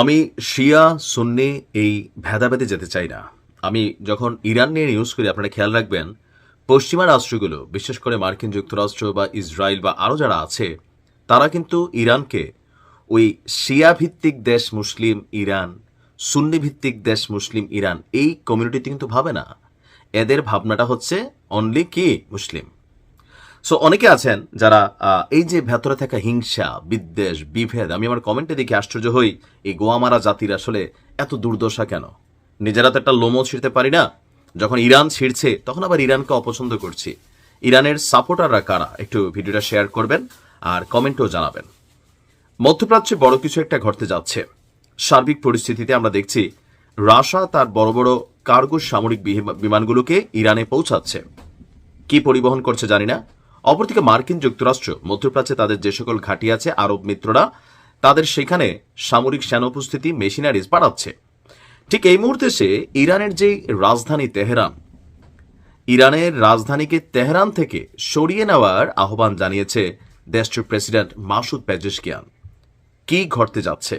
আমি শিয়া, সুন্নি এই ভেদাভেদে যেতে চাই না। আমি যখন ইরান নিয়ে নিউজ করি, আপনারা খেয়াল রাখবেন, পশ্চিমা রাষ্ট্রগুলো, বিশেষ করে মার্কিন যুক্তরাষ্ট্র বা ইসরায়েল বা আরও যারা আছে, তারা কিন্তু ইরানকে ওই শিয়া ভিত্তিক দেশ মুসলিম ইরান সুন্নি ভিত্তিক দেশ মুসলিম ইরান, এই কমিউনিটিতে কিন্তু ভাবে না। এদের ভাবনাটা হচ্ছে অনলি কি? মুসলিম। সো অনেকে আছেন যারা এই যে ভেতরে থাকা হিংসা, বিদ্বেষ, বিভেদ, আমি আমার কমেন্টে দেখে আশ্চর্য হই, এই গোয়ামারা জাতির আসলে এত দুর্দশা কেন? নিজেরা তো একটা লোমো ছিঁড়তে পারি না। যখন ইরান ছিঁড়ছে, তখন আবার ইরানকে অপছন্দ করছি। ইরানের সাপোর্টাররা কারা? একটু ভিডিওটা শেয়ার করবেন আর কমেন্টও জানাবেন। মধ্যপ্রাচ্যে বড় কিছু একটা ঘটতে যাচ্ছে। সার্বিক পরিস্থিতিতে আমরা দেখছি, রাশা তার বড় বড় কার্গো সামরিক বিমানগুলোকে ইরানে পৌঁছাচ্ছে। কি পরিবহন করছে জানি না। অপরদিকে মার্কিন যুক্তরাষ্ট্র, মধ্যপ্রাচ্যে তাদের যে সকল ঘাঁটি আছে, আরব মিত্ররা, তাদের সেখানে সামরিক সেনা উপস্থিতি, মেশিনারিজ বাড়াচ্ছে। ঠিক এই মুহূর্তে সে ইরানের যে রাজধানী তেহরান, ইরানের রাজধানীকে তেহরান থেকে সরিয়ে নেওয়ার আহ্বান জানিয়েছে দেশটির প্রেসিডেন্ট মাসুদ পেজেশকিয়ান। কি ঘটতে যাচ্ছে?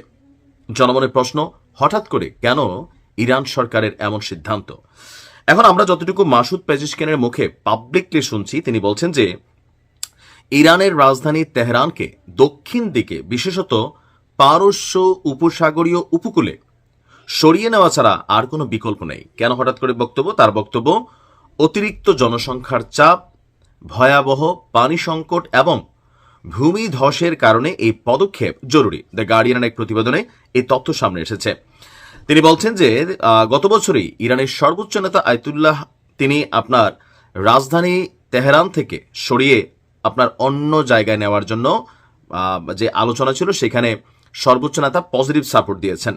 জনমনের প্রশ্ন, হঠাৎ করে কেন ইরান সরকারের এমন সিদ্ধান্ত? এখন আমরা যতটুকু মাসুদ পেজিশকিয়ানের মুখে পাবলিকলি শুনছি, তিনি বলছেন যে ইরানের রাজধানী তেহরানকে দক্ষিণ দিকে, বিশেষত পারস্য উপসাগরীয় উপকূলে সরিয়ে নেওয়া ছাড়া আর কোনো বিকল্প নেই। কেন হঠাৎ করে বক্তব্য? তার বক্তব্য, অতিরিক্ত জনসংখ্যার চাপ, ভয়াবহ পানি সংকট এবং ভূমি ধসের কারণে এই পদক্ষেপ জরুরি। দ্য গার্ডিয়ানের এক প্রতিবেদনে এই তথ্য সামনে এসেছে। তিনি বলছেন যে গত বছরই ইরানের সর্বোচ্চ নেতা আয়তুল্লাহ, তিনি আপনার রাজধানী তেহরান থেকে সরিয়ে আপনার অন্য জায়গায় নেওয়ার জন্য যে আলোচনা ছিল সেখানে সর্বোচ্চ নেতা পজিটিভ সাপোর্ট দিয়েছেন।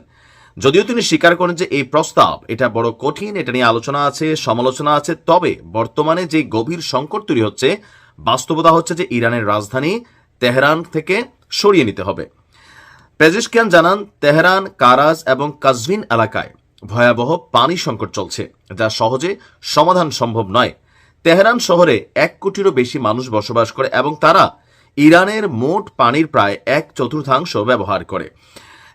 যদিও তিনি স্বীকার করেন যে এই প্রস্তাব, এটা বড় কঠিন, এটা নিয়ে আলোচনা আছে, সমালোচনা আছে, তবে বর্তমানে যে গভীর সংকট তৈরি হচ্ছে, বাস্তবতা হচ্ছে যে ইরানের রাজধানী তেহরান থেকে সরিয়ে নিতে হবে। পেজিশকিয়ান জানান, তেহরান, কারাজ এবং কাজভিন এলাকায় ভয়াবহ পানি সংকট চলছে, যা সহজে সমাধান সম্ভব নয়। তেহরান শহরে এক কোটিরও বেশি মানুষ বসবাস করে এবং তারা ইরানের মোট পানির প্রায় এক চতুর্থাংশ ব্যবহার করে।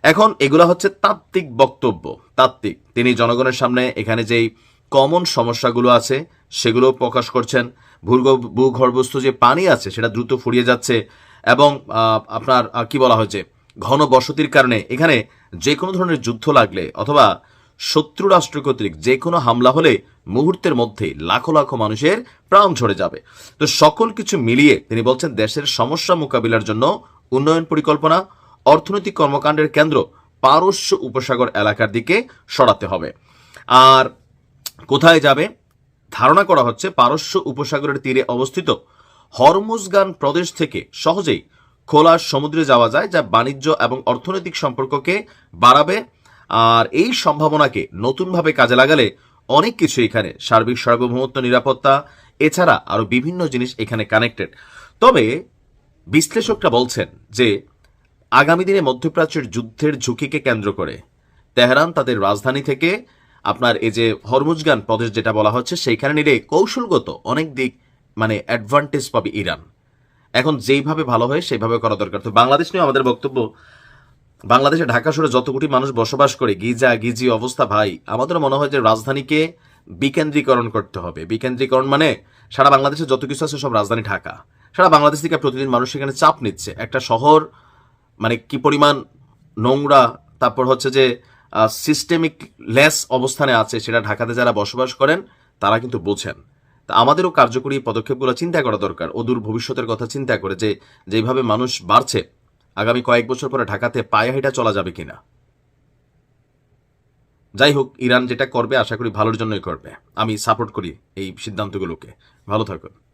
এখন এগুলা হচ্ছে তাত্ত্বিক বক্তব্য। তাত্ত্বিক। তিনি জনগণের সামনে এখানে যেই কমন সমস্যাগুলো আছে সেগুলো প্রকাশ করছেন। ভূর্গ, ভূগর্ভস্থ যে পানি আছে, সেটা দ্রুত ফুরিয়ে যাচ্ছে এবং আপনার কি বলা হয়েছে ঘন বসতির কারণে এখানে যে কোনো ধরনের যুদ্ধ লাগলে অথবা শত্রু রাষ্ট্র কর্তৃক যে কোনো হামলা হলে মুহূর্তের মধ্যেই লাখো লাখো মানুষের প্রাণ ঝরে যাবে। তো সকল কিছু মিলিয়ে তিনি বলছেন, দেশের সমস্যা মোকাবিলার জন্য উন্নয়ন পরিকল্পনা, অর্থনৈতিক কর্মকাণ্ডের কেন্দ্র পারস্য উপসাগর এলাকার দিকে সরাতে হবে। আর কোথায় যাবে? ধারণা করা হচ্ছে পারস্য উপসাগরের তীরে অবস্থিত হরমুজগান প্রদেশ থেকে সহজেই খোলা সমুদ্রে যাওয়া যায়, যা বাণিজ্য এবং অর্থনৈতিক সম্পর্ককে বাড়াবে। আর এই সম্ভাবনাকে নতুনভাবে কাজে লাগালে অনেক কিছু এখানে। সার্বিক সার্বভৌমত্ব, নিরাপত্তা, এছাড়া আরও বিভিন্ন জিনিস এখানে কানেক্টেড তবে বিশ্লেষকরা বলছেন যে আগামী দিনে মধ্যপ্রাচ্যের যুদ্ধের ঝুঁকিকে কেন্দ্র করে তেহরান তাদের রাজধানী থেকে আপনার এই যে হরমুজগান প্রদেশ যেটা বলা হচ্ছে, সেইখানে নিলে কৌশলগত অনেক দিক মানে অ্যাডভান্টেজ পাবে ইরান। এখন যেইভাবে ভালো হয়, সেইভাবে করা দরকার। তো বাংলাদেশ নিয়ে আমাদের বক্তব্য বাংলাদেশে ঢাকা শহরে যত কোটি মানুষ বসবাস করে, গিজা, গিজি অবস্থা ভাই আমাদের মনে হয় যে রাজধানীকে বিকেন্দ্রীকরণ করতে হবে। বিকেন্দ্রীকরণ মানে সারা বাংলাদেশে যত কিছু আছে সব রাজধানী ঢাকা। সারা বাংলাদেশ থেকে প্রতিদিন মানুষ সেখানে চাপ নিচ্ছে। একটা শহর মানে কি পরিমাণ নোংরা, তারপর হচ্ছে যে সিস্টেমিক লেস অবস্থানে আছে, সেটা ঢাকাতে যারা বসবাস করেন, তারা কিন্তু বোঝেন। তা আমাদেরও কার্যকরী পদক্ষেপগুলো চিন্তা করা দরকার। অদূর ভবিষ্যতের কথা চিন্তা করে যে, যেভাবে মানুষ বাড়ছে আগামী কয়েক বছর পরে ঢাকাতে পায়ে হেঁটা চলা যাবে কিনা। যাই হোক, ইরান যেটা করবে, আশা করি ভালোর জন্যই করবে। আমি সাপোর্ট করি এই সিদ্ধান্তগুলোকে। ভালো থাকুন।